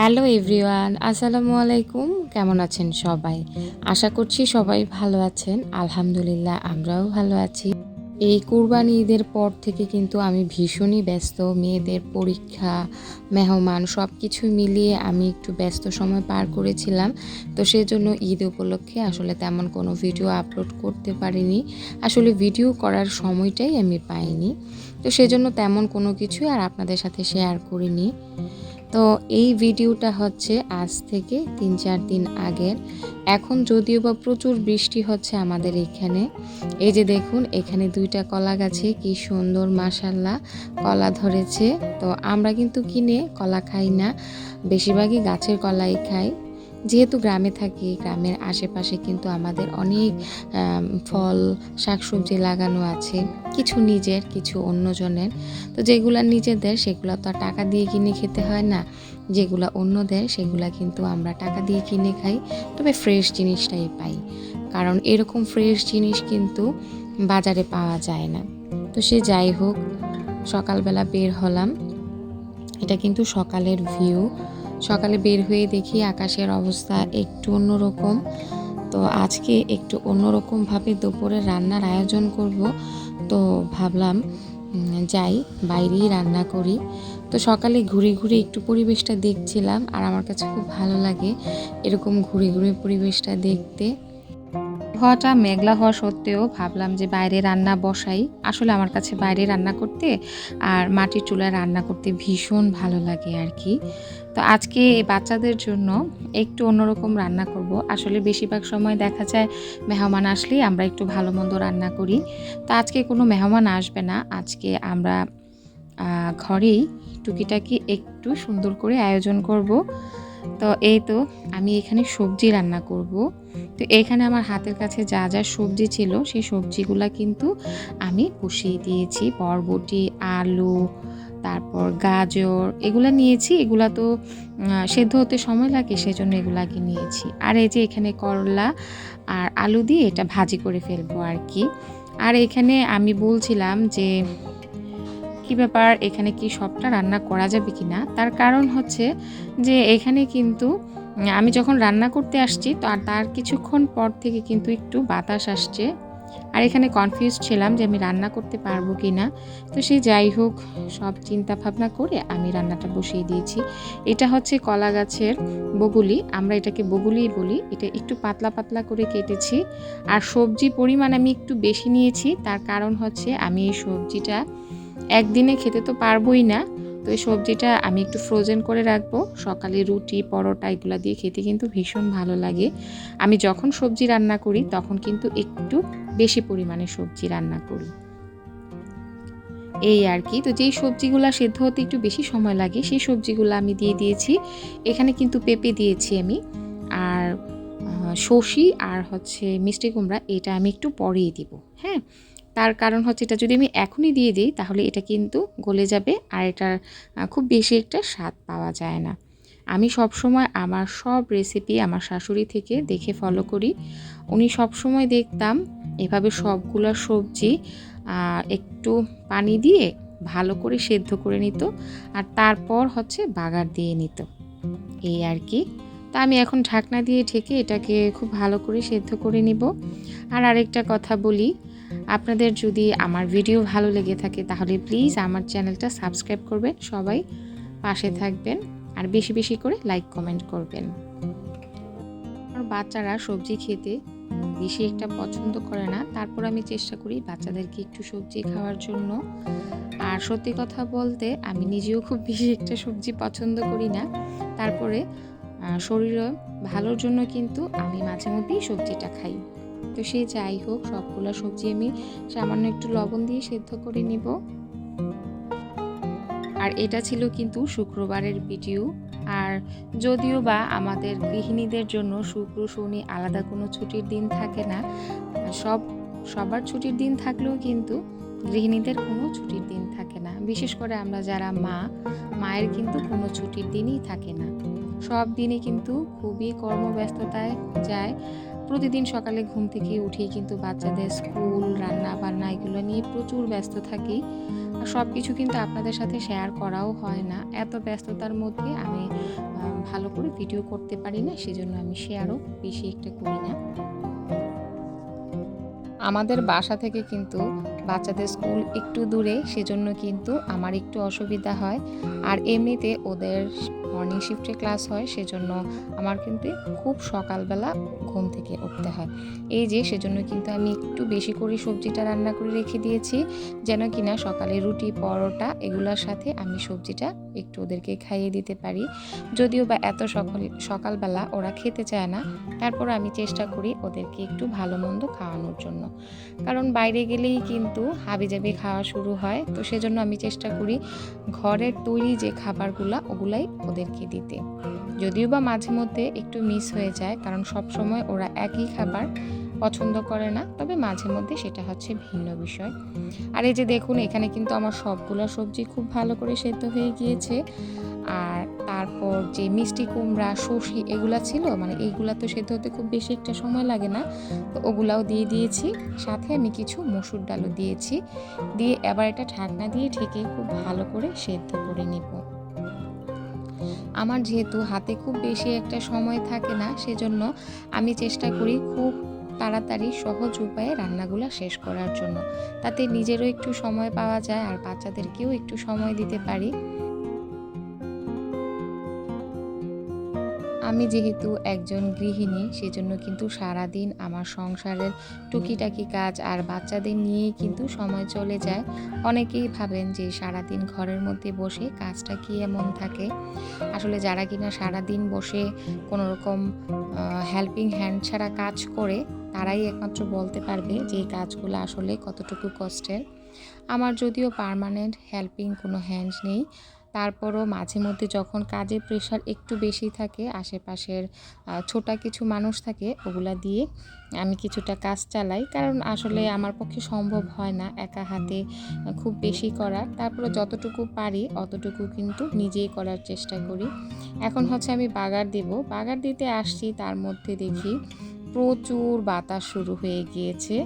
Hello everyone আসসালামু আলাইকুম কেমন আছেন সবাই? আশা করছি সবাই ভালো আছেন। আলহামদুলিল্লাহ, আমরাও ভালো আছি। এই কুরবানি ঈদের পর থেকে কিন্তু আমি ভীষণই ব্যস্ত। মেয়েদের পরীক্ষা, মেহমান সব কিছু মিলিয়ে আমি একটু ব্যস্ত সময় পার করেছিলাম। তো সেজন্য ঈদ উপলক্ষে আসলে তেমন কোনো ভিডিও আপলোড করতে পারিনি। আসলে ভিডিও করার সময়টাই আমি পাইনি। তো সেজন্য তেমন কোনো কিছুই আর আপনাদের সাথে শেয়ার করিনি। তো এই ভিডিওটা হচ্ছে আজ থেকে তিন চার দিন আগের। এখন যদিও বা প্রচুর বৃষ্টি হচ্ছে আমাদের এখানে। এই যে দেখুন, এখানে দুইটা কলা গাছে কি সুন্দর মাসাল্লা কলা ধরেছে। তো আমরা কিন্তু কিনে কলা খাই না। বেশিরভাগই গাছের কলাই খাই। যেহেতু গ্রামে থাকি, গ্রামের আশেপাশে কিন্তু আমাদের অনেক ফল, শাকসবজি লাগানো আছে। কিছু নিজের, কিছু অন্যজনের। তো যেগুলো নিজেদের, সেগুলো তো আর টাকা দিয়ে কিনে খেতে হয় না। যেগুলা অন্যদের, সেগুলা কিন্তু আমরা টাকা দিয়ে কিনে খাই। তবে ফ্রেশ জিনিসটাই পাই। কারণ এরকম ফ্রেশ জিনিস কিন্তু বাজারে পাওয়া যায় না। তো সে যাই হোক, সকালবেলা বের হলাম। এটা কিন্তু সকালের ভিউ সকালে বের হয়ে দেখি আকাশের অবস্থা একটু অন্যরকম। তো আজকে একটু অন্যরকমভাবে দুপুরে রান্নার আয়োজন করব। তো ভাবলাম যাই, বাইরেই রান্না করি। তো সকালে ঘুরে ঘুরে একটু পরিবেশটা দেখছিলাম আর আমার কাছে খুব ভালো লাগে এরকম ঘুরে ঘুরে পরিবেশটা দেখতে। হওয়াটা মেঘলা হওয়া সত্ত্বেও ভাবলাম যে বাইরে রান্না বসাই। আসলে আমার কাছে বাইরে রান্না করতে আর মাটির চুলায় রান্না করতে ভীষণ ভালো লাগে আর কি। তো আজকে এই বাচ্চাদের জন্য একটু অন্যরকম রান্না করব। আসলে বেশিরভাগ সময় দেখা যায় মেহমান আসলেই আমরা একটু ভালো মন্দ রান্না করি। তো আজকে কোনো মেহমান আসবে না। আজকে আমরা ঘরেই টুকিটাকি একটু সুন্দর করে আয়োজন করব। তো এই তো আমি এখানে সবজি রান্না করব। তো এখানে আমার হাতের কাছে যা যা সবজি ছিল সেই সবজিগুলা কিন্তু আমি বসিয়ে দিয়েছি। বরবটি, আলু তারপর গাজর, এগুলো নিয়েছি। এগুলা তো সেদ্ধ হতে সময় লাগে সেই সেজন্য এগুলাকে নিয়েছি। আর এই যে এখানে করলা আর আলু দিয়ে এটা ভাজি করে ফেলব আর কি। আর এখানে আমি বলছিলাম যে, কি ব্যাপার, এখানে কি সবটা রান্না করা যাবে কি না তার কারণ হচ্ছে যে, এখানে কিন্তু আমি যখন রান্না করতে আসছি, তো আর তার কিছুক্ষণ পর থেকে কিন্তু একটু বাতাস আসছে। আর এখানে কনফিউজ ছিলাম যে আমি রান্না করতে পারব কি না তো সে যাই হোক, সব চিন্তা ভাবনা করে আমি রান্নাটা বসিয়ে দিয়েছি। এটা হচ্ছে কলা গাছের বগুলি। আমরা এটাকে বগুলিই বলি। এটা একটু পাতলা পাতলা করে কেটেছি। আর সবজি পরিমাণ আমি একটু বেশি নিয়েছি। তার কারণ হচ্ছে আমি এই সবজিটা একদিনে খেতে তো পারবোই না। তো এই সবজিটা আমি একটু ফ্রোজেন করে রাখব। সকালে রুটি, পরোটা এগুলো দিয়ে খেতে কিন্তু ভীষণ ভালো লাগে। আমি যখন সবজি রান্না করি, তখন কিন্তু একটু বেশি পরিমাণে সবজি রান্না করি। এই আর কি। তো যেই সবজিগুলো সেদ্ধ হতে একটু বেশি সময় লাগে, সেই সবজিগুলো আমি দিয়ে দিয়েছি। এখানে কিন্তু পেঁপে দিয়েছি আমি। আর শসি আর হচ্ছে মিষ্টি কুমড়া, এটা আমি একটু পরেই দিব। হ্যাঁ? তার কারণ হচ্ছে এটা যদি আমি এখনই দিয়ে দিই, তাহলে এটা কিন্তু গলে যাবে আর এটার খুব বেশি একটা স্বাদ পাওয়া যায় না। আমি সব সময় আমার সব রেসিপি আমার শাশুড়ি থেকে দেখে ফলো করি। উনি সব সময় দেখতাম এভাবে সবগুলো সবজি একটু পানি দিয়ে ভালো করে সেদ্ধ করে নিত আর তারপর হচ্ছে বাগার দিয়ে নিত। এই আর কি। তা আমি এখন ঢাকনা দিয়ে ঢেকে এটাকে খুব ভালো করে সেদ্ধ করে নিব। আর আরেকটা কথা বলি আপনাদের যদি আমার ভিডিও ভালো লেগে থাকে, তাহলে প্লিজ আমার চ্যানেলটা সাবস্ক্রাইব করবেন, সবাই পাশে থাকবেন আর বেশি বেশি করে লাইক, কমেন্ট করবেন। আমার বাচ্চারা সবজি খেতে বেশি একটা পছন্দ করে না, তারপর আমি চেষ্টা করি বাচ্চাদেরকে একটু সবজি খাওয়ার জন্য। আর সত্যি কথা বলতে, আমি নিজেও খুব বেশি একটা সবজি পছন্দ করি না। তারপরে শরীরে ভালোর জন্য কিন্তু আমি মাঝে মধ্যেই সবজিটা খাই। তো সে যাই হোক, সবগুলো সবজি আমি সামান্য একটু লবণ দিয়ে সেদ্ধ করে নিব। আর এটা ছিল কিন্তু শুক্রবারের ভিডিও। আর যদিও বা আমাদের গৃহিণীদের জন্য শুক্র, শনি আলাদা কোনো ছুটির দিন থাকে না সব, সবার ছুটির দিন থাকলেও কিন্তু গৃহিণীদের কোনো ছুটির দিন থাকে না। বিশেষ করে আমরা যারা মা, মায়ের কিন্তু কোনো ছুটির দিনই থাকে না। সব দিনই কিন্তু খুবই কর্মব্যস্ততায় যায়। প্রতিদিন সকালে ঘুম থেকে উঠি কিন্তু বাচ্চাদের স্কুল রান্না বান্না এগুলো নিয়ে প্রচুর ব্যস্ত থাকি। আর সব কিছু কিন্তু আপনাদের সাথে শেয়ার করাও হয় না। এত ব্যস্ততার মধ্যে আমি ভালো করে ভিডিও করতে পারি না, সেজন্য আমি শেয়ারও বেশি একটা করি না। আমাদের বাসা থেকে কিন্তু বাচ্চাদের স্কুল একটু দূরে, সেজন্য কিন্তু আমার একটু অসুবিধা হয়। আর এমনিতে ওদের মর্নিং শিফটে ক্লাস হয়, সেজন্য আমার কিন্তু খুব সকালবেলা ঘুম থেকে উঠতে হয়। এই যে, সেজন্য কিন্তু আমি একটু বেশি করে সবজিটা রান্না করে রেখে দিয়েছি, যেন কিনা সকালে রুটি, পরোটা এগুলোর সাথে আমি সবজিটা একটু ওদেরকে খাইয়ে দিতে পারি। যদিও বা এত সকাল, সকালবেলা ওরা খেতে চায় না তারপর আমি চেষ্টা করি ওদেরকে একটু ভালো মন্দ খাওয়ানোর জন্য। কারণ বাইরে গেলেই কিন্তু হাবিজাবি খাওয়া শুরু হয়, তো সেজন্য আমি চেষ্টা করি ঘরের তৈরি যে খাবারগুলো, ওগুলাই ওদেরকে দিতে। যদিও বা মাঝে মধ্যে একটু মিস হয়ে যায়, কারণ সব সময় ওরা একই খাবার পছন্দ করে না, তবে মাঝে মধ্যে সেটা হচ্ছে ভিন্ন বিষয়। আর এই যে দেখুন, এখানে কিন্তু আমার সবগুলো সবজি খুব ভালো করে সেদ্ধ হয়ে গিয়েছে। আর তারপর যে মিষ্টি কুমড়া, সর্ষে এগুলা ছিল মানে এইগুলা তো সেদ্ধ হতে খুব বেশি একটা সময় লাগে না, তো ওগুলাও দিয়ে দিয়েছি। সাথে আমি কিছু মসুর ডালও দিয়েছি। দিয়ে এবার এটা ঢাকনা দিয়ে ঢেকে খুব ভালো করে সেদ্ধ করে নেব। আমার যেহেতু হাতে খুব বেশি একটা সময় থাকে না, সেজন্য আমি চেষ্টা করি খুব তাড়াতাড়ি সহজ উপায়ে রান্নাগুলো শেষ করার জন্য। তাতে নিজেরও একটু সময় পাওয়া যায় আর বাচ্চাদেরকেও একটু সময় দিতে পারি। আমি যেহেতু একজন গৃহিণী, সেজন্য কিন্তু সারাদিন আমার সংসারের টুকিটাকি কাজ আর বাচ্চাদের নিয়েই কিন্তু সময় চলে যায়। অনেকেই ভাবেন যে সারাদিন ঘরের মধ্যে বসে কাজটা কি এমন থাকে? আসলে যারা কিনা সারাদিন বসে কোনো রকম হেল্পিং হ্যান্ড ছাড়া কাজ করে, তারাই একমাত্র বলতে পারবে যে কাজগুলো আসলে কতটুকু কষ্টের। আমার যদিও পারমানেন্ট হেল্পিং কোনো হ্যান্ড নেই তারপরও মাঝে মধ্যে যখন কাজের প্রেশার একটু বেশি থাকে আশেপাশের ছোটা কিছু মানুষ থাকে ওগুলা দিয়ে আমি কিছুটা কাজ চালাই। কারণ আসলে আমার পক্ষে সম্ভব হয় না একা হাতে খুব বেশি করার তারপরে যতটুকু পারি অতটুকু কিন্তু নিজেই করার চেষ্টা করি। এখন হচ্ছে আমি বাগার দেব। বাগার দিতে আসছি তার মধ্যে দেখি প্রচুর বাতাস শুরু হয়ে গিয়েছে।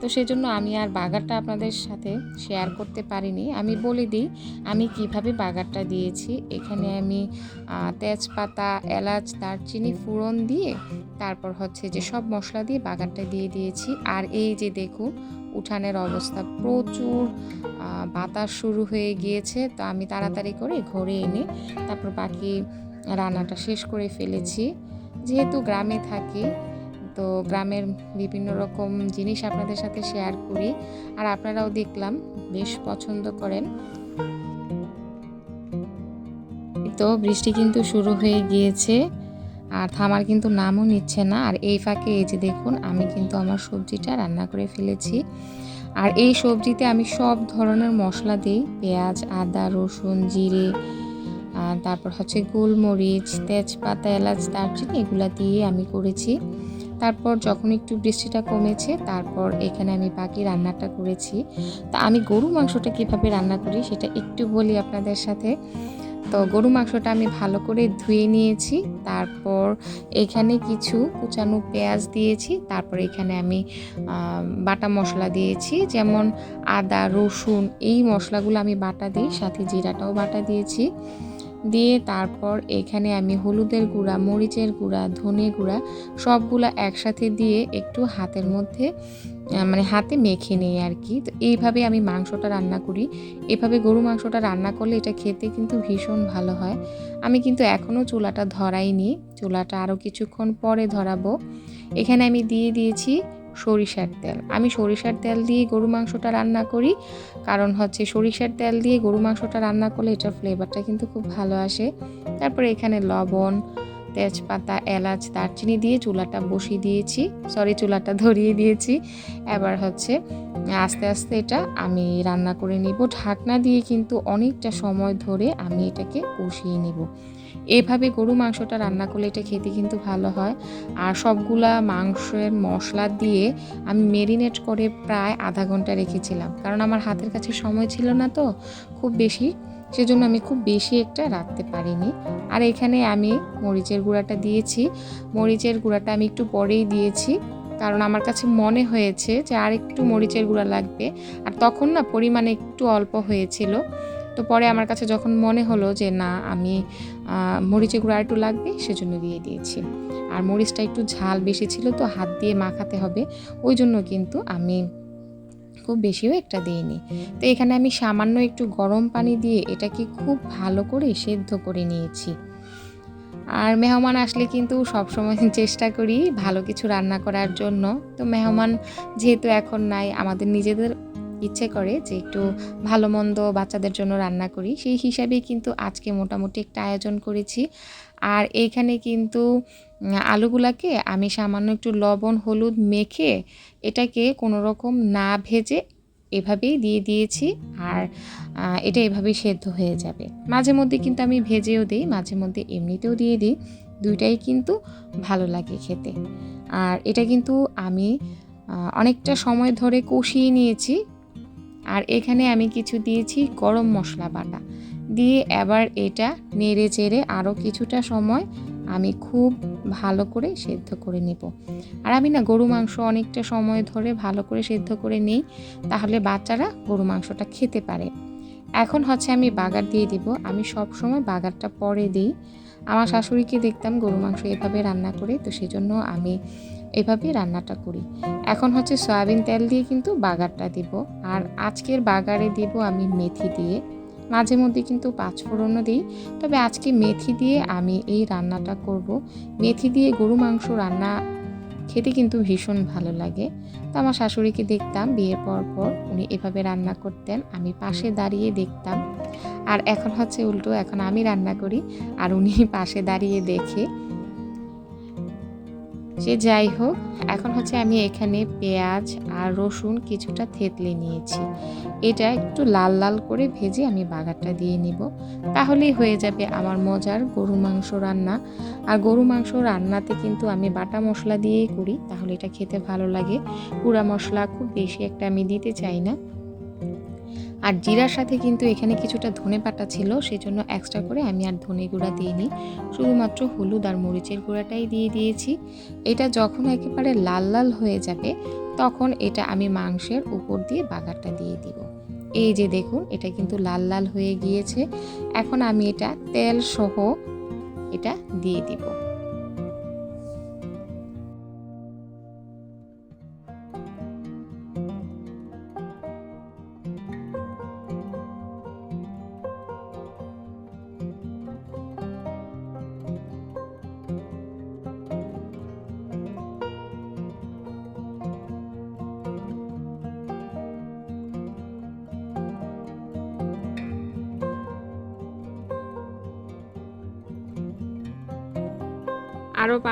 তো সেজন্য আমি আর বাগারটা আপনাদের সাথে শেয়ার করতে পারিনি। আমি বলে দিই, আমি কীভাবে বাগারটা দিয়েছি। এখানে আমি তেজপাতা, এলাচ, দারচিনি ফুরন দিয়ে তারপর হচ্ছে যে সব মশলা দিয়ে বাগারটা দিয়ে দিয়েছি। আর এই যে দেখুন, উঠানের অবস্থা প্রচুর বাতাস শুরু হয়ে গিয়েছে। তো আমি তাড়াতাড়ি করে ঘরে এনে তারপর বাকি রান্নাটা শেষ করে ফেলেছি। যেহেতু গ্রামে থাকি তো গ্রামের বিভিন্ন রকম জিনিস আপনাদের সাথে শেয়ার করি। আর আপনারাও দেখলাম, বেশ পছন্দ করেন। তো বৃষ্টি কিন্তু শুরু হয়ে গিয়েছে, আর থামার কিন্তু নামও নিচ্ছে না। আর এই ফাঁকে এই যে দেখুন, আমি কিন্তু আমার সবজিটা রান্না করে ফেলেছি। আর এই সবজিতে আমি সব ধরনের মশলা দিই। পেঁয়াজ, আদা, রসুন, জিরে তারপর হচ্ছে গোলমরিচ, তেজপাতা, এলাচ, দারচিনি, এগুলা দিয়ে আমি করেছি। তারপর যখন একটু বৃষ্টিটা কমেছে, তারপর এখানে আমি বাকি রান্নাটা করেছি। তা আমি গরু মাংসটা কীভাবে রান্না করি সেটা একটু বলি আপনাদের সাথে। তো গরু মাংসটা আমি ভালো করে ধুয়ে নিয়েছি, তারপর এখানে কিছু কুচানো পেঁয়াজ দিয়েছি, তারপর এখানে আমি বাটা মশলা দিয়েছি, যেমন আদা, রসুন, এই মশলাগুলো আমি বাটা দিই, সাথে জিরাটাও বাটা দিয়েছি। দিয়ে তারপর এখানে আমি হলুদের গুঁড়া, মরিচের গুঁড়া, ধনে গুঁড়া সবগুলা একসাথে দিয়ে একটু হাতের মধ্যে মানে হাতে মেখে নিই আর কি। তো এইভাবে আমি মাংসটা রান্না করি। এভাবে গরু মাংসটা রান্না করলে এটা খেতে কিন্তু ভীষণ ভালো হয়। আমি কিন্তু এখনও চুলাটা ধরাইনি। চুলাটা আরও কিছুক্ষণ পরে ধরাবো। এখানে আমি দিয়ে দিয়েছি সরিষার তেল। আমি সরিষার তেল দিয়ে গরু মাংসটা রান্না করি। কারণ হচ্ছে সরিষার তেল দিয়ে গরু মাংসটা রান্না করলে এটার ফ্লেভারটা কিন্তু খুব ভালো আসে। তারপরে এখানে লবণ, তেজপাতা, এলাচ, দারচিনি দিয়ে চুলাটা বসিয়ে দিয়েছি। সরি চুলাটা ধরিয়ে দিয়েছি। এবার হচ্ছে আস্তে আস্তে এটা আমি রান্না করে নিব। ঢাকনা দিয়ে কিন্তু অনেকটা সময় ধরে আমি এটাকে কষিয়ে নেব। এভাবে গরু মাংসটা রান্না করলে এটা খেতে কিন্তু ভালো হয়। আর সবগুলা মাংসের মশলা দিয়ে আমি মেরিনেট করে প্রায় আধা ঘণ্টা রেখেছিলাম। কারণ আমার হাতের কাছে সময় ছিল না তো খুব বেশি। সেজন্য আমি খুব বেশি একটা রাখতে পারিনি। আর এখানে আমি মরিচের গুঁড়াটা দিয়েছি। মরিচের গুঁড়াটা আমি একটু পরেই দিয়েছি। কারণ আমার কাছে মনে হয়েছে যে আর একটু মরিচের গুঁড়া লাগবে। আর তখন না পরিমাণে একটু অল্প হয়েছিল। তো পরে আমার কাছে যখন মনে হলো যে না, আমি মরিচের গুঁড়ো একটু লাগবে, সেজন্য দিয়ে দিয়েছি। আর মরিচটা একটু ঝাল বেশি ছিল, তো হাত দিয়ে মাখাতে হবে। ওই জন্য কিন্তু আমি খুব বেশিও একটা দিইনি। তো এখানে আমি সামান্য একটু গরম পানি দিয়ে এটাকে খুব ভালো করে সেদ্ধ করে নিয়েছি। আর মেহমান আসলে কিন্তু সবসময় চেষ্টা করি ভালো কিছু রান্না করার জন্য। তো মেহমান যেহেতু এখন নাই, আমাদের নিজেদের ইচ্ছে করে যে একটু ভালো মন্দ বাচ্চাদের জন্য রান্না করি। সেই হিসাবেই কিন্তু আজকে মোটামুটি একটা আয়োজন করেছি। আর এইখানে কিন্তু আলুগুলাকে আমি সামান্য একটু লবণ, হলুদ মেখে এটাকে কোনো রকম না ভেজে এভাবেই দিয়ে দিয়েছি। আর এটা এভাবেই সেদ্ধ হয়ে যাবে। মাঝে মধ্যে কিন্তু আমি ভেজেও দিই, মাঝে মধ্যে এমনিতেও দিয়ে দিই। দুইটাই কিন্তু ভালো লাগে খেতে। আর এটা কিন্তু আমি অনেকটা সময় ধরে কষিয়ে নিয়েছি। আর এখানে আমি কিছু দিয়েছি গরম মশলা বাটা। দিয়ে এবার এটা নেড়ে চেড়ে আরও কিছুটা সময় আমি খুব ভালো করে সেদ্ধ করে নেব। আর আমি না গরু মাংস অনেকটা সময় ধরে ভালো করে সেদ্ধ করে নিই, তাহলে বাচ্চারা গরু মাংসটা খেতে পারে। এখন হচ্ছে আমি বাগার দিয়ে দিব। আমি সব সময় বাগারটা পরে দিই। আমার শাশুড়িকে দেখতাম গরু মাংস এভাবে রান্না করে, তো সেজন্য আমি এভাবেই রান্নাটা করি। এখন হচ্ছে সয়াবিন তেল দিয়ে কিন্তু বাগারটা দিব। আর আজকের বাগারে দিব আমি মেথি দিয়ে। মাঝে মধ্যে কিন্তু পাঁচফোড়নও দিই। তবে আজকে মেথি দিয়ে আমি এই রান্নাটা করব। মেথি দিয়ে গরু মাংস রান্না খেতে কিন্তু ভীষণ ভালো লাগে। তো আমার শাশুড়িকে দেখতাম, বিয়ের পর পর উনি এভাবে রান্না করতেন, আমি পাশে দাঁড়িয়ে দেখতাম। আর এখন হচ্ছে উল্টো, এখন আমি রান্না করি। আর উনি পাশে দাঁড়িয়ে দেখে সে যাই হোক, এখন হচ্ছে আমি এখানে পেঁয়াজ আর রসুন কিছুটা থেতলে নিয়েছি। এটা একটু লাল লাল করে ভেজে আমি বাগারটা দিয়ে নিব। তাহলেই হয়ে যাবে আমার মজার গরু মাংস রান্না। আর গরু মাংস রান্নাতে কিন্তু আমি বাটা মশলা দিয়েই করি, তাহলে এটা খেতে ভালো লাগে। পুরা মশলা খুব বেশি একটা আমি দিতে চাই না। আর জিরার সাথে কিন্তু এখানে কিছুটা ধনে পাতা ছিল সেই জন্য এক্সট্রা করে আমি আর ধনে গুঁড়া দিইনি। শুধুমাত্র হলুদ আর মরিচের গুঁড়াটাই দিয়ে দিয়েছি। এটা যখন একেবারে লাল লাল হয়ে যাবে, তখন এটা আমি মাংসের উপর দিয়ে বাগারটা দিয়ে দিব। এই যে দেখুন, এটা কিন্তু লাল লাল হয়ে গিয়েছে। এখন আমি এটা তেল সহ এটা দিয়ে দিব।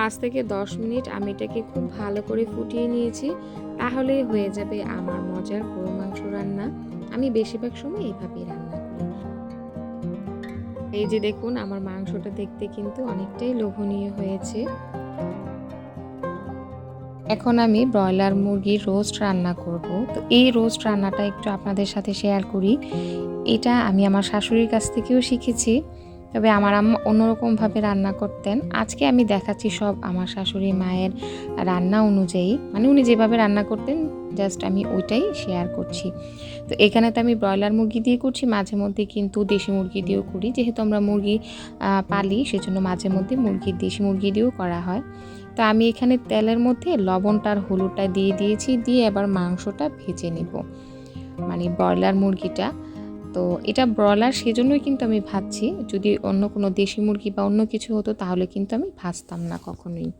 পাঁচ থেকে দশ মিনিট আমি এটাকে খুব ভালো করে ফুটিয়ে নিয়েছি, তাহলেই হয়ে যাবে আমার মজার গরু মাংস রান্না। আমি বেশিরভাগ সময় এইভাবেই রান্না করি। এই যে দেখুন, আমার মাংসটা দেখতে কিন্তু অনেকটাই লোভনীয় হয়েছে। এখন আমি ব্রয়লার মুরগির রোস্ট রান্না করব। তো এই রোস্ট রান্নাটা একটু আপনাদের সাথে শেয়ার করি। এটা আমি আমার শাশুড়ির কাছ থেকেও শিখেছি। তবে আমার আম্মা অন্যরকমভাবে রান্না করতেন। আজকে আমি দেখাচ্ছি সব আমার শাশুড়ি মায়ের রান্না অনুযায়ী। মানে উনি যেভাবে রান্না করতেন, জাস্ট আমি ওইটাই শেয়ার করছি। তো এখানে তো আমি ব্রয়লার মুরগি দিয়ে করছি, মাঝে মধ্যে কিন্তু দেশি মুরগি দিয়েও করি। যেহেতু আমরা মুরগি পালি, সেজন্য মাঝে মধ্যে মুরগির দেশি মুরগি দিয়েও করা হয়। তো আমি এখানে তেলের মধ্যে লবণটা আর হলুদটা দিয়ে দিয়েছি, দিয়ে এবার মাংসটা ভেজে নেব। মানে ব্রয়লার মুরগিটা তো এটা ব্রয়লার সেজন্যই কিন্তু আমি ভাজছি। যদি অন্য কোনো দেশি মুরগি বা অন্য কিছু হতো তাহলে কিন্তু আমি ভাজতাম না কখনোই।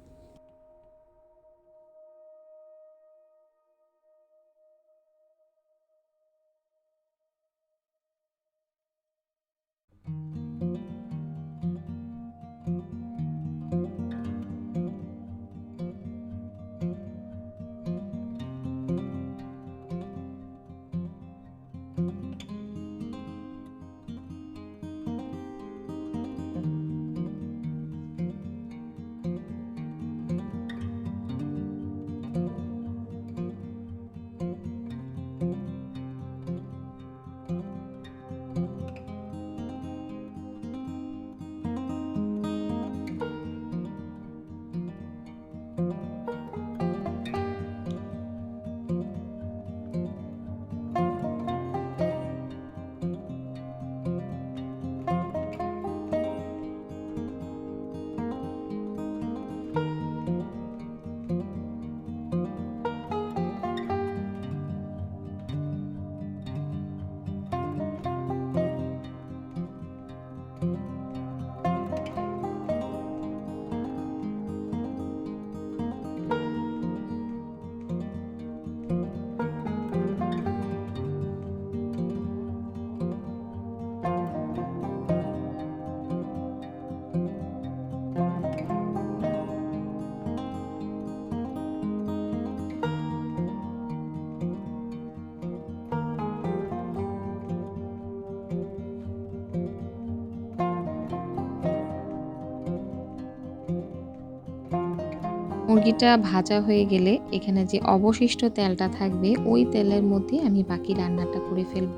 মুরগিটা ভাজা হয়ে গেলে এখানে যে অবশিষ্ট তেলটা থাকবে, ওই তেলের মধ্যে আমি বাকি রান্নাটা করে ফেলব।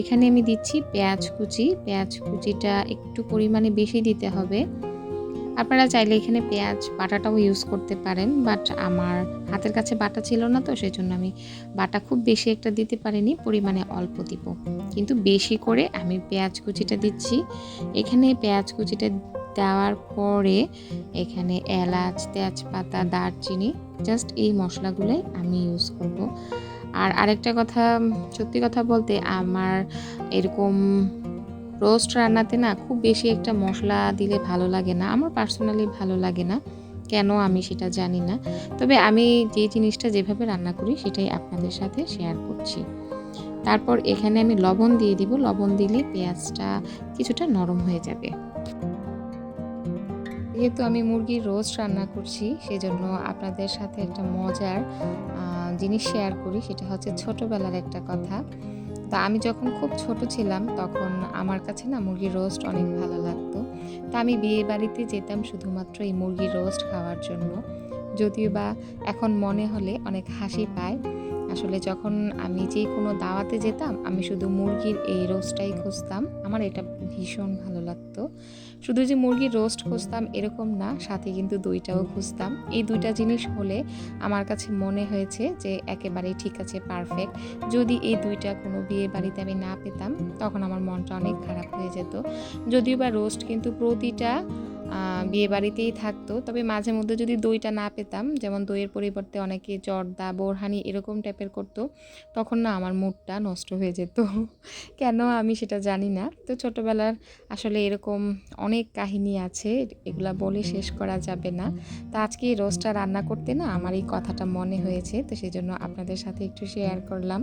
এখানে আমি দিচ্ছি পেঁয়াজ কুচি। পেঁয়াজ কুচিটা একটু পরিমাণে বেশি দিতে হবে। আপনারা চাইলে এখানে পেঁয়াজ বাটাটাও ইউজ করতে পারেন, বাট আমার হাতের কাছে বাটা ছিল না তো সেই জন্য আমি বাটা খুব বেশি একটা দিতে পারিনি, পরিমাণে অল্প দিব। কিন্তু বেশি করে আমি পেঁয়াজ কুচিটা দিচ্ছি। এখানে পেঁয়াজ কুচিটা দেওয়ার পরে এখানে এলাচ, তেজপাতা, দারচিনি জাস্ট এই মশলাগুলোই আমি ইউজ করব। আর আরেকটা কথা, সত্যি কথা বলতে আমার এরকম রোস্ট রান্নাতে না খুব বেশি একটা মশলা দিলে ভালো লাগে না। আমার পার্সোনালি ভালো লাগে না। কেন আমি সেটা জানি না। তবে আমি যে জিনিসটা যেভাবে রান্না করি সেটাই আপনাদের সাথে শেয়ার করছি। তারপর এখানে আমি লবণ দিয়ে দিব। লবণ দিলে পেঁয়াজটা কিছুটা নরম হয়ে যাবে। যেহেতু আমি মুরগির রোস্ট রান্না করছি, সেজন্য আপনাদের সাথে একটা মজার জিনিস শেয়ার করি, সেটা হচ্ছে ছোটোবেলার একটা কথা। তা আমি যখন খুব ছোট ছিলাম, তখন আমার কাছে না মুরগির রোস্ট অনেক ভালো লাগতো। তা আমি বিয়ে বাড়িতে যেতাম শুধুমাত্র এই মুরগির রোস্ট খাওয়ার জন্য। যদিও বা এখন মনে হলে অনেক হাসি পায়। আসলে যখন আমি যে কোনো দাওয়াতে যেতাম, আমি শুধু মুরগির এই রোস্টটাই খুঁজতাম। আমার এটা ভীষণ ভালো লাগতো। শুধু যে মুরগির রোস্ট খুঁজতাম এরকম না, সাথে কিন্তু দুইটাও খুঁজতাম। এই দুইটা জিনিস হলে আমার কাছে মনে হয়েছে যে একেবারেই ঠিক আছে পারফেক্ট যদি এই দুইটা কোনো বিয়ে বাড়িতে আমি না পেতাম, তখন আমার মনটা অনেক খারাপ হয়ে যেত। যদিও বা রোস্ট কিন্তু প্রতিটা বিয়ে বাড়িতেই থাকতো। তবে মাঝে মধ্যে যদি দইটা না পেতাম, যেমন দইয়ের পরিবর্তে অনেকে জর্দা, বোরহানি এরকম টাইপের করতো, তখন না আমার মুডটা নষ্ট হয়ে যেত। কেন আমি সেটা জানি না। তো ছোটোবেলার আসলে এরকম অনেক কাহিনী আছে, এগুলা বলে শেষ করা যাবে না। তো আজকে এই রোস্টটা রান্না করতে না আমার এই কথাটা মনে হয়েছে, তো সেই জন্য আপনাদের সাথে একটু শেয়ার করলাম।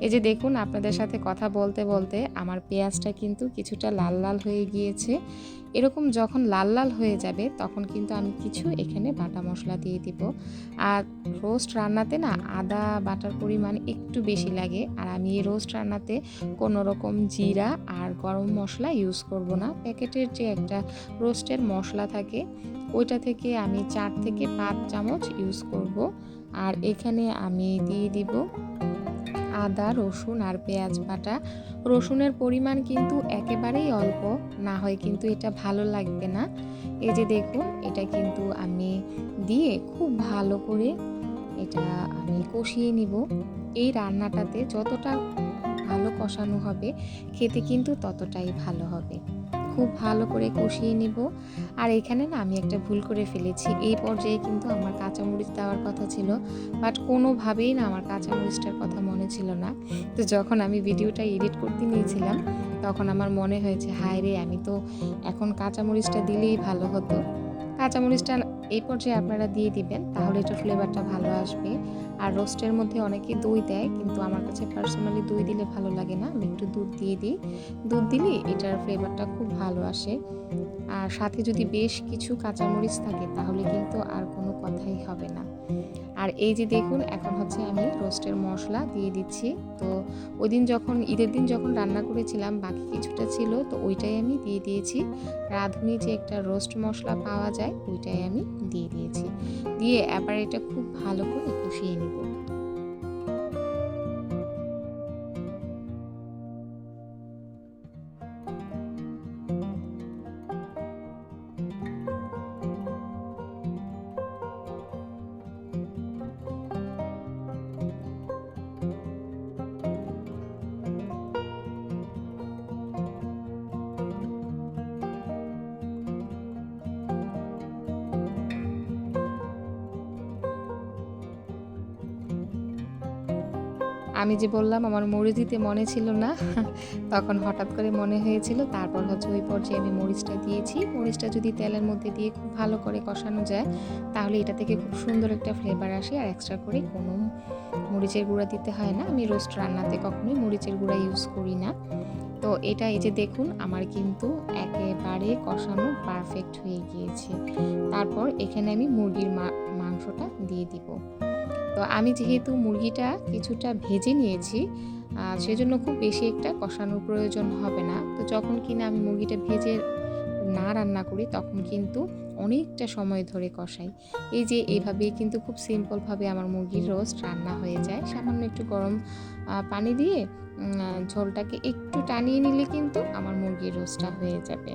এই যে দেখুন, আপনাদের সাথে কথা বলতে বলতে আমার পেঁয়াজটা কিন্তু কিছুটা লাল লাল হয়ে গিয়েছে। এরকম যখন লাল লাল হয়ে যাবে, তখন কিন্তু আমি কিছু এখানে বাটা মশলা দিয়ে দিব। আর রোস্ট রান্নাতে না আদা বাটার পরিমাণ একটু বেশি লাগে। আর আমি এই রোস্ট রান্নাতে কোনো রকম জিরা আর গরম মশলা ইউজ করব না। প্যাকেটের যে একটা রোস্টের মশলা থাকে, ওইটা থেকে আমি চার থেকে পাঁচ চামচ ইউজ করব। আর এখানে আমি দিয়ে দিব আদা, রসুন আর পেঁয়াজ বাটা। রসুনের পরিমাণ কিন্তু একেবারেই অল্প, না হয় কিন্তু এটা ভালো লাগবে না। এই যে দেখুন, এটা কিন্তু আমি দিয়ে খুব ভালো করে এটা আমি কষিয়ে নিব। এই রান্নাটাতে যতটা কষানো হবে, খেতে কিন্তু ততটাই ভালো হবে। খুব ভালো করে কষিয়ে নিব। আর এখানে না আমি একটা ভুল করে ফেলেছি। এই পর্যায়ে কিন্তু আমার কাঁচামরিচ দেওয়ার কথা ছিল, বাট কোনোভাবেই না আমার কাঁচামরিচটার কথা মনে ছিল না। তো যখন আমি ভিডিওটা এডিট করতে নিয়েছিলাম, তখন আমার মনে হয়েছে, হায় রে, আমি তো এখন কাঁচামরিচটা দিলেই ভালো হতো। কাঁচামরিচটা এই পর্যায়ে আপনারা দিয়ে দিবেন, তাহলে এটা ফ্লেভারটা ভালো আসবে। আর রোস্টের মধ্যে অনেকে দই দেয়, কিন্তু আমার কাছে পার্সোনালি দই দিলে ভালো লাগে না। আমি একটু দুধ দিয়ে দিই। দুধ দিলে এটার ফ্লেভারটা খুব ভালো আসে। আর সাথে যদি বেশ কিছু কাঁচামরিচ থাকে, তাহলে কিন্তু আর কোনো কথাই হবে না। আর এই যে দেখুন, এখন হচ্ছে আমি রোস্টের মশলা দিয়ে দিচ্ছি। তো ওই দিন যখন, ঈদের দিন যখন রান্না করেছিলাম, বাকি কিছুটা ছিল, তো ওইটাই আমি দিয়ে দিয়েছি। রাঁধুনি যে একটা রোস্ট মশলা পাওয়া যায়, ওইটাই আমি দিয়ে দিয়েছি। দিয়ে এবার এটা খুব ভালো করে কষিয়ে নেব আমি যে বললাম, আমার মরিচ দিতে মনে ছিল না। তখন হঠাৎ করে মনে হয়েছিল, তারপর হচ্ছে ওই পর্যায়ে আমি মরিচটা দিয়েছি। মরিচটা যদি তেলের মধ্যে দিয়ে খুব ভালো করে কষানো যায়, তাহলে এটা থেকে খুব সুন্দর একটা ফ্লেভার আসে। আর এক্সট্রা করে কোনো মরিচের গুঁড়া দিতে হয় না। আমি রোস্ট রান্নাতে কখনোই মরিচের গুঁড়া ইউজ করি না। তো এটা এই যে দেখুন, আমার কিন্তু একেবারে কষানো পারফেক্ট হয়ে গিয়েছে। তারপর এখানে আমি মুরগির মাংসটা দিয়ে দিব। তো আমি যেহেতু মুরগিটা কিছুটা ভেজে নিয়েছি সেজন্য খুব বেশি একটা কষানোর প্রয়োজন হবে না। তো যখন কিনা আমি মুরগিটা ভেজে না রান্না করি, তখন কিন্তু অনেকটা সময় ধরে কষাই। এই যে এইভাবেই কিন্তু খুব সিম্পলভাবে আমার মুরগির রোস্ট রান্না হয়ে যায়। সামান্য একটু গরম পানি দিয়ে ঝোলটাকে একটু টানিয়ে নিলে কিন্তু আমার মুরগির রোস্টটা হয়ে যাবে।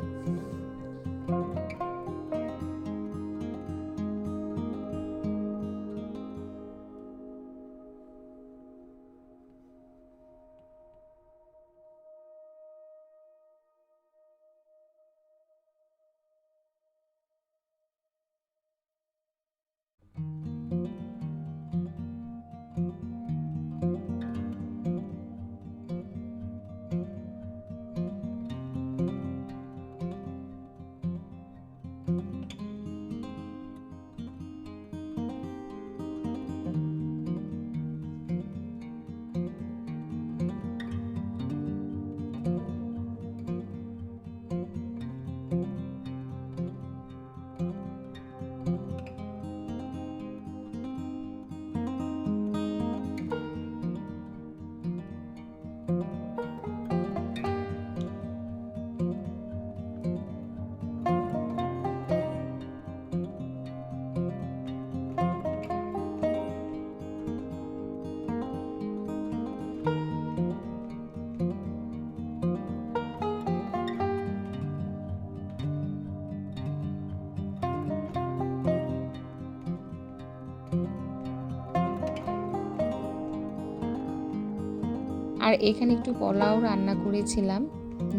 আর এখানে একটু পোলাও রান্না করেছিলাম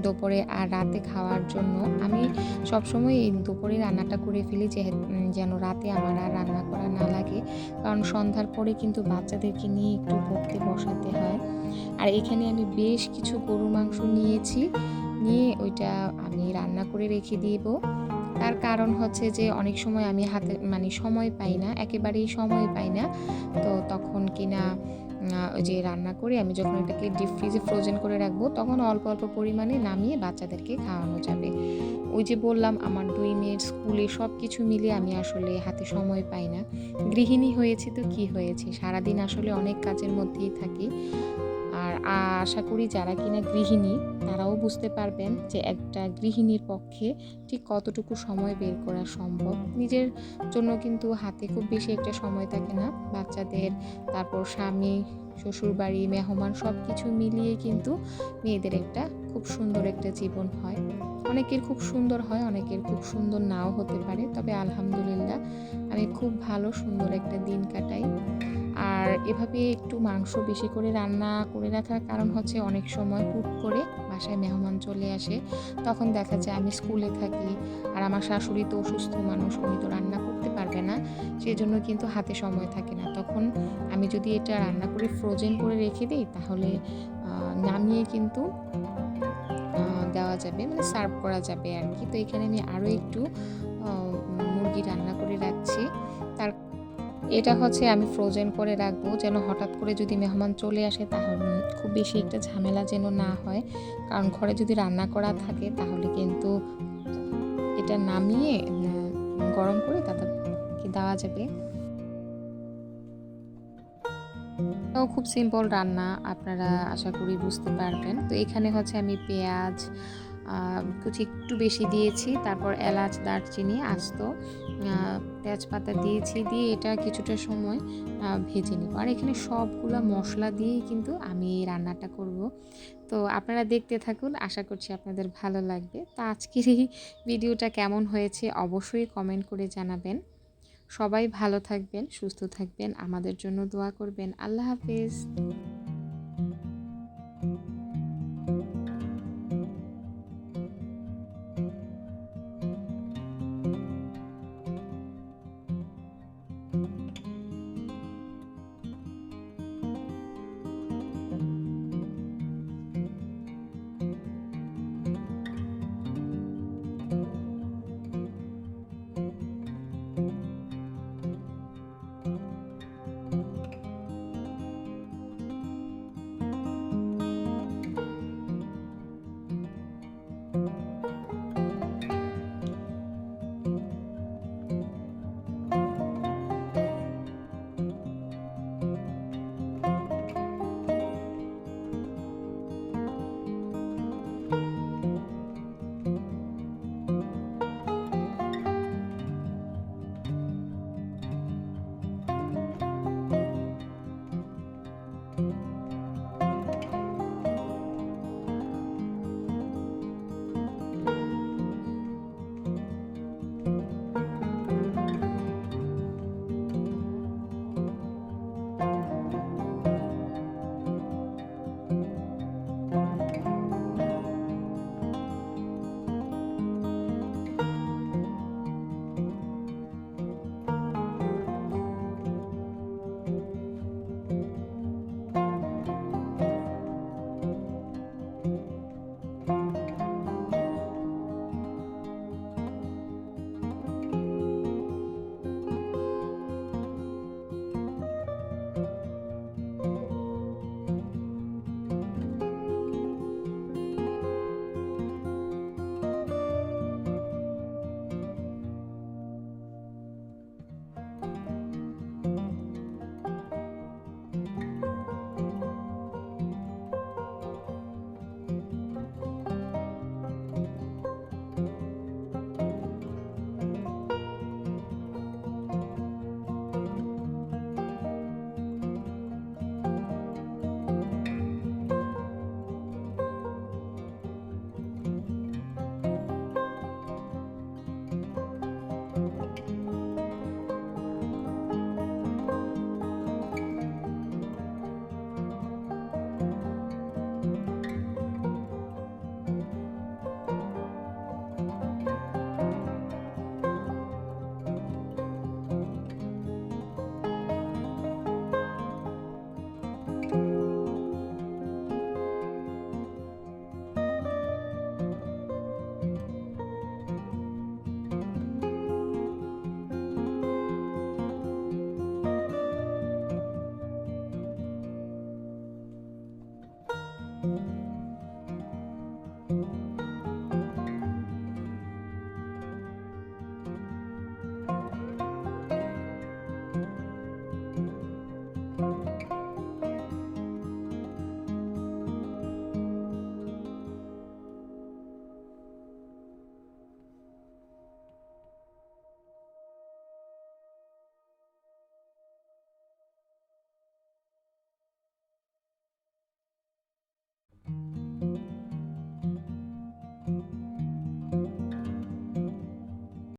দুপুরে আর রাতে খাওয়ার জন্য। আমি সবসময় এই দুপুরে রান্নাটা করে ফেলি যেন রাতে আমার আর রান্না করা না লাগে। কারণ সন্ধ্যার পরে কিন্তু বাচ্চাদেরকে নিয়ে একটু পড়তে বসাতে হয়। আর এখানে আমি বেশ কিছু গরু মাংস নিয়েছি। নিয়ে ওইটা আমি রান্না করে রেখে দিব। তার কারণ হচ্ছে যে অনেক সময় আমি হাতে মানে সময় পাই না। একেবারেই সময় পাই না। তো তখন কিনা ওই যে রান্না করে, আমি যখন এটাকে ডিপ ফ্রিজে ফ্রোজেন করে রাখব, তখন অল্প অল্প পরিমাণে নামিয়ে বাচ্চাদেরকে খাওয়ানো যাবে। ওই যে বললাম, আমার দুই মেয়ের স্কুলে সব কিছু মিলে আমি আসলে হাতে সময় পাই না। গৃহিণী হয়েছি তো কি হয়েছে? সারাদিন আসলে অনেক কাজের মধ্যেই থাকি। আশা করি যারা কিনা গৃহিণী, তারাও বুঝতে পারবেন যে একটা গৃহিণীর পক্ষে ঠিক কতটুকু সময় বের করা সম্ভব। নিজের জন্য কিন্তু হাতে খুব বেশি একটা সময় থাকে না। বাচ্চাদের, তারপর স্বামী, শ্বশুরবাড়ি, মেহমান সব কিছু মিলিয়ে কিন্তু মেয়েদের একটা খুব সুন্দর একটা জীবন হয়। অনেকের খুব সুন্দর হয়, অনেকের খুব সুন্দর নাও হতে পারে। তবে আলহামদুলিল্লাহ, আমি খুব ভালো সুন্দর একটা দিন কাটাই। আর এভাবে একটু মাংস বেশি করে রান্না করে রাখার কারণ হচ্ছে অনেক সময় হুট করে বাসায় মেহমান চলে আসে। তখন দেখা যায় আমি স্কুলে থাকি আর আমার শাশুড়ি তো অসুস্থ মানুষ উনি তো রান্না করতে পারবে না। সেই জন্য কিন্তু হাতে সময় থাকে না। তখন আমি যদি এটা রান্না করে ফ্রোজেন করে রেখে দিই তাহলে নামিয়ে কিন্তু দেওয়া যাবে মানে সার্ভ করা যাবে আর কি। তো এখানে আমি আরও একটু মুরগি রান্না করে রাখছি। তার এটা হচ্ছে আমি ফ্রোজেন করে রাখব যেন হঠাৎ করে যদি মেহমান চলে আসে তাহলে খুব বেশি একটা ঝামেলা যেন না হয়। কারণ ঘরে যদি রান্না করা থাকে তাহলে কিন্তু এটা নামিয়ে গরম করে তাদেরকে দেওয়া যাবে। খুব সিম্পল রান্না আপনারা আশা করি বুঝতে পারবেন। তো এখানে হচ্ছে আমি পেঁয়াজ কুচি একটু বেশি দিয়েছি তারপর এলাচ দারচিনি আস্ত তেজপাতা দিয়েছি, দিয়ে এটা কিছুটা সময় ভেজে নিব। আর এখানে সবগুলো মশলা দিয়েই কিন্তু আমি এই রান্নাটা করব। তো আপনারা দেখতে থাকুন, আশা করছি আপনাদের ভালো লাগবে। তো আজকের এই ভিডিওটা কেমন হয়েছে অবশ্যই কমেন্ট করে জানাবেন। সবাই ভালো থাকবেন, সুস্থ থাকবেন, আমাদের জন্য দোয়া করবেন। আল্লাহ হাফিজ।